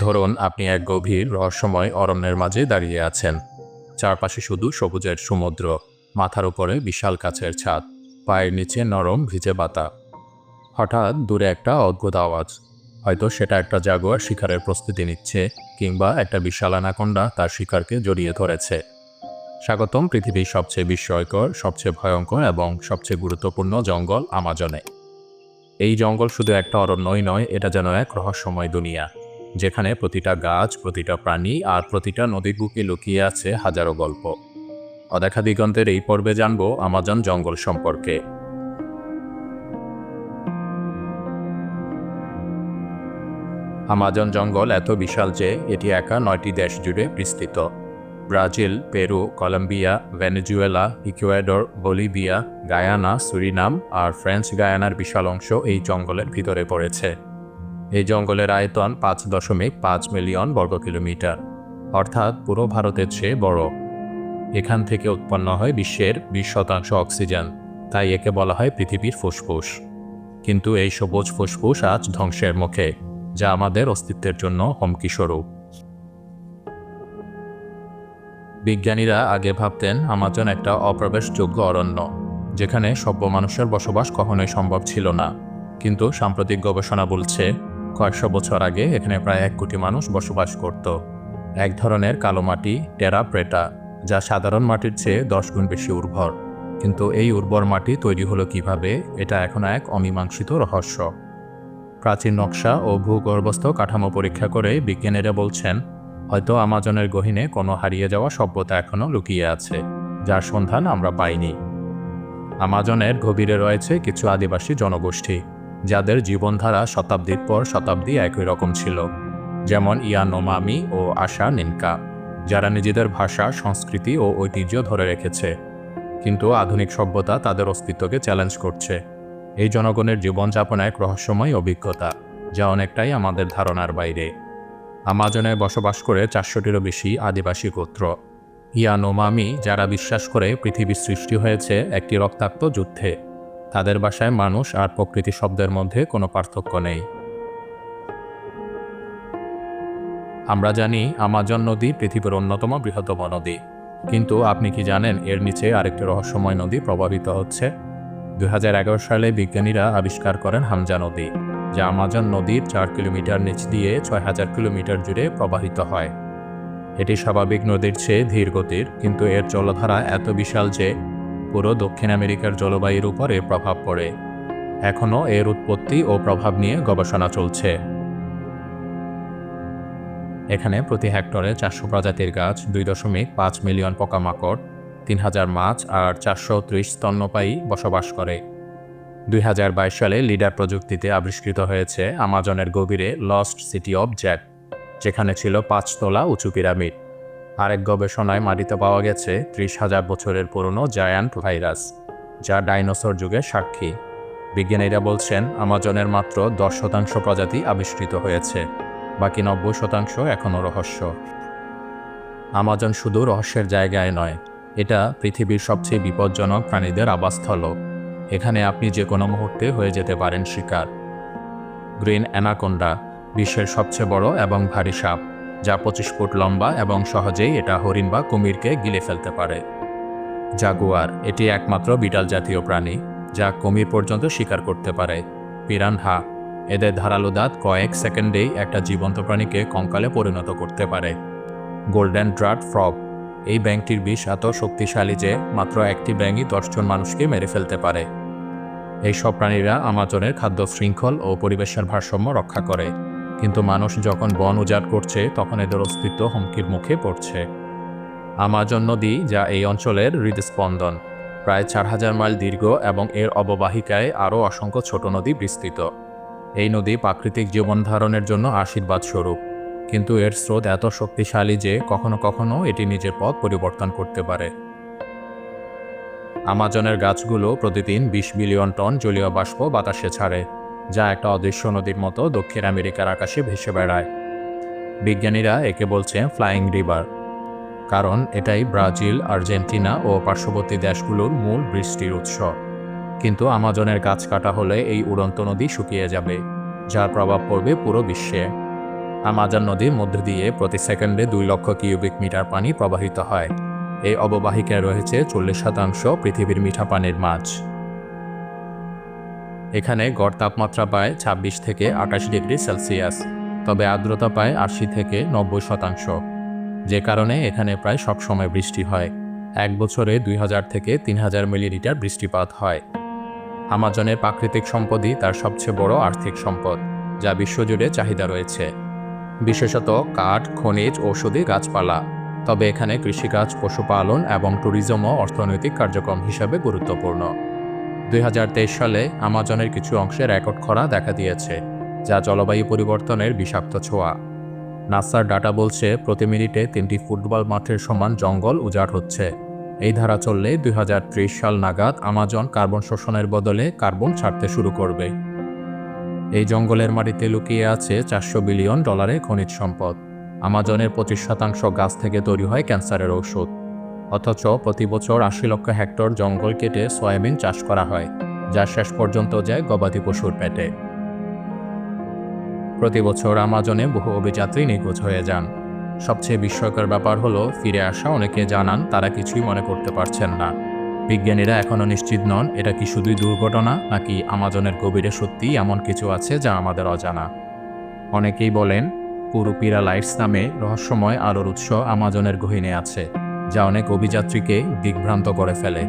ধরুন, আপনি এক গভীর রহস্যময় অরণ্যের মাঝে দাঁড়িয়ে আছেন। চারপাশে শুধু সবুজের সমুদ্র, মাথার উপরে বিশাল কাছের ছাদ, পায়ের নিচে নরম ভিজে বাতা হঠাৎ দূরে একটা অদ্ভুত আওয়াজ। হয়তো সেটা একটা জাগুয়ার শিকারের প্রস্তুতি নিচ্ছে, কিংবা একটা বিশাল অ্যানাকোন্ডা তার শিকারকে জড়িয়ে ধরেছে। স্বাগতম পৃথিবীর সবচেয়ে বিস্ময়কর, সবচেয়ে ভয়ঙ্কর এবং সবচেয়ে গুরুত্বপূর্ণ জঙ্গল আমাজনে। এই জঙ্গল শুধু একটা অরণ্যই নয়, এটা যেন এক রহস্যময় দুনিয়া। যেখানে প্রতিটা গাছ, প্রতিটা প্রাণী আর প্রতিটা নদীর বুকে লুকিয়ে আছে হাজারো গল্প। অদেখা দিগন্তের এই পর্বে জানব আমাজন জঙ্গল সম্পর্কে। আমাজন জঙ্গল এত বিশাল যে এটি একা নয়টি দেশ জুড়ে বিস্তৃত। Brazil, Peru, Colombia, Venezuela, Ecuador, Bolivia, Guyana, Suriname আর ফ্রেঞ্চ গায়ানার বিশাল অংশ এই জঙ্গলের ভিতরে পড়েছে। এই জঙ্গলের আয়তন পাঁচ দশমিক পাঁচ মিলিয়ন বর্গ কিলোমিটার। অর্থাৎ পুরো ভারতের চেয়ে বড়। এখান থেকে উৎপন্ন হয় বিশ্বের বিশ শতাংশ অক্সিজেন। তাই একে বলা হয় পৃথিবীর ফুসফুস। কিন্তু এই সবুজ ফুসফুস আজ ধ্বংসের মুখে, যা আমাদের অস্তিত্বের জন্য হুমকি স্বরূপ। বিজ্ঞানীরা আগে ভাবতেন আমাজন একটা অপ্রবেশযোগ্য অরণ্য, যেখানে সভ্য মানুষের বসবাস কখনোই সম্ভব ছিল না। কিন্তু সাম্প্রতিক গবেষণা বলছে কয়েকশো বছর আগে এখানে প্রায় এক কোটি মানুষ বসবাস করত। এক ধরনের কালো মাটি, টেরা প্রেটা, যা সাধারণ মাটির চেয়ে দশ গুণ বেশি উর্বর। কিন্তু এই উর্বর মাটি তৈরি হলো কীভাবে, এটা এখন এক অমীমাংসিত রহস্য। প্রাচীন নকশা ও ভূগর্ভস্থ কাঠামো পরীক্ষা করে বিজ্ঞানীরা বলছেন, হয়তো আমাজনের গহীনে কোনো হারিয়ে যাওয়া সভ্যতা এখনও লুকিয়ে আছে, যার সন্ধান আমরা পাইনি। আমাজনের গভীরে রয়েছে কিছু আদিবাসী জনগোষ্ঠী। যাদের জীবনধারা শতাব্দীর পর শতাব্দী একই রকম ছিল, যেমন ইয়ানোমামি ও আশা নিনকা, যারা নিজেদের ভাষা, সংস্কৃতি ও ঐতিহ্য ধরে রেখেছে, কিন্তু আধুনিক সভ্যতা তাদের অস্তিত্বকে চ্যালেঞ্জ করছে। এই জনগণের জীবনযাপন এক রহস্যময় অভিজ্ঞতা, যা অনেকটাই আমাদের ধারণার বাইরে। আমাজনে বসবাস করে চারশোটিরও বেশি আদিবাসী গোত্র। ইয়ানোমামি যারা বিশ্বাস করে পৃথিবীর সৃষ্টি হয়েছে একটি রক্তাক্ত যুদ্ধে তাদের বাসায় মানুষ আর প্রকৃতি শব্দের মধ্যে কোনো পার্থক্য নেই। আমরা জানি আমাজন নদী পৃথিবীর অন্যতম বৃহত্তম নদী। কিন্তু আপনি কি জানেন এর নিচে আরেকটি রহস্যময় নদী প্রভাবিত হচ্ছে? দুই হাজার এগারো সালে বিজ্ঞানীরা আবিষ্কার করেন হামজা নদী, যা আমাজন নদীর চার কিলোমিটার নিচ দিয়ে ছয় হাজার কিলোমিটার জুড়ে প্রবাহিত হয়। এটি স্বাভাবিক নদীর চেয়ে ধীর গতির কিন্তু এর জলধারা এত বিশাল যে পুরো দক্ষিণ আমেরিকার জলবায়ুর উপর প্রভাব পড়ে। এখনও এর উৎপত্তি ও প্রভাব নিয়ে গবেষণা চলছে। এখানে প্রতি হেক্টরে চারশো প্রজাতির গাছ, দুই দশমিক পাঁচ মিলিয়ন পোকামাকড়, তিন হাজার মাছ আর চারশো ত্রিশ স্তন্যপায়ী বসবাস করে। দুই হাজার বাইশ সালে লিডার প্রযুক্তিতে আবিষ্কৃত হয়েছে আমাজনের গভীরে লস্ট সিটি অব জ্যাক যেখানে ছিল পাঁচতলা উঁচু পিরামিড। আরেক গবেষণায় মাটিতে পাওয়া গেছে ত্রিশ হাজার বছরের পুরনো জায়ান্ট ভাইরাস, যা ডাইনোসর যুগের সাক্ষী। বিজ্ঞানীরা বলছেন, আমাজনের মাত্র দশ শতাংশ প্রজাতি আবিষ্কৃত হয়েছে, বাকি নব্বই শতাংশ এখনও রহস্য। আমাজন শুধু রহস্যের জায়গায় নয়, এটা পৃথিবীর সবচেয়ে বিপজ্জনক প্রাণীদের আবাসস্থল। এখানে আপনি যে কোনো মুহূর্তে হয়ে যেতে পারেন শিকার। গ্রিন অ্যানাকোন্ডা, বিশ্বের সবচেয়ে বড় এবং ভারী সাপ। যা পঁচিশ ফুট লম্বা এবং সহজেই এটা হরিণ বা কুমিরকে গিলে ফেলতে পারে। জাগুয়ার, এটি একমাত্র বিড়াল জাতীয় প্রাণী, যা কুমির পর্যন্ত শিকার করতে পারে। পিরানহা, এদের ধারালো দাঁত কয়েক সেকেন্ডেই একটা জীবন্ত প্রাণীকে কঙ্কালে পরিণত করতে পারে। গোল্ডেন ড্রাট ফ্রগ এই ব্যাংকটির বিষ এত শক্তিশালী যে মাত্র একটি ব্যাঙই দশজন মানুষকে মেরে ফেলতে পারে। এই সব প্রাণীরা আমাজনের খাদ্য শৃঙ্খল ও পরিবেশের ভারসাম্য রক্ষা করে। কিন্তু মানুষ যখন বন উজাড় করছে, তখন এদের অস্তিত্ব হুমকির মুখে পড়ছে। আমাজন নদী, যা এই অঞ্চলের হৃদস্পন্দন, প্রায় চার হাজার মাইল দীর্ঘ এবং এর অববাহিকায় আরও অসংখ্য ছোট নদী বিস্তৃত। এই নদী প্রাকৃতিক জীবন ধারণের জন্য আশীর্বাদ স্বরূপ, কিন্তু এর স্রোত এত শক্তিশালী যে কখনো কখনো এটি নিজের পথ পরিবর্তন করতে পারে। আমাজনের গাছগুলো প্রতিদিন বিশ বিলিয়ন টন জলীয় বাষ্প বাতাসে ছাড়ে। যা একটা অদৃশ্য নদীর মতো দক্ষিণ আমেরিকার আকাশে ভেসে বেড়ায়। বিজ্ঞানীরা একে বলছে ফ্লাইং রিভার, কারণ এটাই ব্রাজিল, আর্জেন্টিনা ও পার্শ্ববর্তী দেশগুলোর মূল বৃষ্টির উৎস। কিন্তু আমাজনের গাছ কাটা হলে এই উড়ন্ত নদী শুকিয়ে যাবে, যার প্রভাব পড়বে পুরো বিশ্বে। আমাজন নদীর মধ্য দিয়ে প্রতি সেকেন্ডে দুই লক্ষ কিউবিক মিটার পানি প্রবাহিত হয়। এই অববাহিকায় রয়েছে চল্লিশ শতাংশ পৃথিবীর মিঠা পানির মাছ। এখানে গড় তাপমাত্রা পায় ছাব্বিশ থেকে আঠাশ ডিগ্রি সেলসিয়াস, তবে আর্দ্রতা পায় আশি থেকে নব্বই শতাংশ। যে কারণে এখানে প্রায় সবসময় বৃষ্টি হয়। এক বছরে দুই হাজার থেকে তিন হাজার মিলিলিটার বৃষ্টিপাত হয়। আমাজনের প্রাকৃতিক সম্পদই তার সবচেয়ে বড় আর্থিক সম্পদ, যা বিশ্বজুড়ে চাহিদা রয়েছে। বিশেষত কাঠ, খনিজ, ঔষধি গাছপালা, তবে এখানে কৃষিকাজ, পশুপালন এবং ট্যুরিজমও অর্থনৈতিক কার্যক্রম হিসাবে গুরুত্বপূর্ণ। দুই হাজার তেইশ সালে আমাজনের কিছু অংশে রেকর্ড খরা দেখা দিয়েছে, যা জলবায়ু পরিবর্তনের বিষাক্ত ছোঁয়া। নাসার ডাটা বলছে, প্রতি মিনিটে তিনটি ফুটবল মাঠের সমান জঙ্গল উজাড় হচ্ছে। এই ধারা চললে দুই হাজার ত্রিশ সাল নাগাদ আমাজন কার্বন শোষণের বদলে কার্বন ছাড়তে শুরু করবে। এই জঙ্গলের মাটিতে লুকিয়ে আছে চারশো বিলিয়ন ডলারের খনিজ সম্পদ। আমাজনের পঁচিশ শতাংশ গাছ থেকে তৈরি হয় ক্যান্সারের ঔষধ। অথচ প্রতি বছর আশি লক্ষ হেক্টর জঙ্গল কেটে সয়াবিন চাষ করা হয়, যা শেষ পর্যন্ত যায় গবাদি পশুর পেটে। প্রতি বছর আমাজনে বহু অভিযাত্রী নিখোঁজ হয়ে যান। সবচেয়ে বিস্ময়কর ব্যাপার হলো, ফিরে আসা অনেকে জানান তারা কিছুই মনে করতে পারছেন না। বিজ্ঞানীরা এখনও নিশ্চিত নন, এটা কি শুধুই দুর্ঘটনা, নাকি আমাজনের গভীরে সত্যিই এমন কিছু আছে যা আমাদের অজানা। অনেকেই বলেন পুরুপিরা লাইটস নামে রহস্যময় আলোর উৎস আমাজনের গহীনে আছে। যা অনেক অভিযাত্রীকে দিগ্ভ্রান্ত করে ফেলে।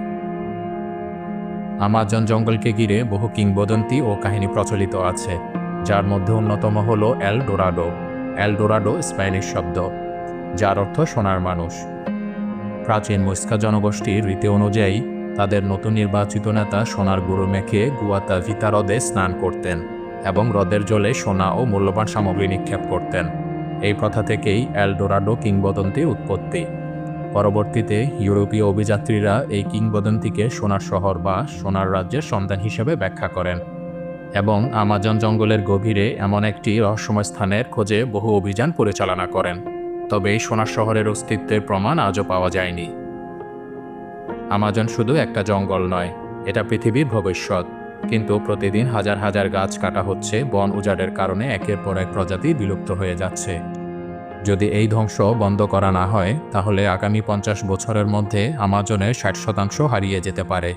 আমাজন জঙ্গলকে ঘিরে বহু কিংবদন্তি ও কাহিনী প্রচলিত আছে, যার মধ্যে অন্যতম হল El Dorado El Dorado Spanish শব্দ, যার অর্থ সোনার মানুষ। প্রাচীন মস্কা জনগোষ্ঠীর রীতি অনুযায়ী, তাদের নতুন নির্বাচিত নেতা সোনার গুঁড়ো মেখে গুয়াতা ভিতা হ্রদে স্নান করতেন এবং হ্রদের জলে সোনা ও মূল্যবান সামগ্রী নিক্ষেপ করতেন। এই প্রথা থেকেই এল ডোরাডো কিংবদন্তির উৎপত্তি। পরবর্তীতে ইউরোপীয় অভিযাত্রীরা এই কিংবদন্তিকে সোনার শহর বা সোনার রাজ্যের সন্তান হিসেবে ব্যাখ্যা করেন এবং আমাজন জঙ্গলের গভীরে এমন একটি রহস্যময় স্থানের খোঁজে বহু অভিযান পরিচালনা করেন। তবে এই সোনার শহরের অস্তিত্বের প্রমাণ আজও পাওয়া যায়নি। আমাজন শুধু একটা জঙ্গল নয়, এটা পৃথিবীর ভবিষ্যৎ। কিন্তু প্রতিদিন হাজার হাজার গাছ কাটা হচ্ছে বন উজাড়ের কারণে একের পর এক প্রজাতি বিলুপ্ত হয়ে যাচ্ছে। যদি এই ধ্বংস বন্ধ করা না হয়, তাহলে আগামী পঞ্চাশ বছরের মধ্যে আমাজনের ষাট শতাংশ হারিয়ে যেতে পারে।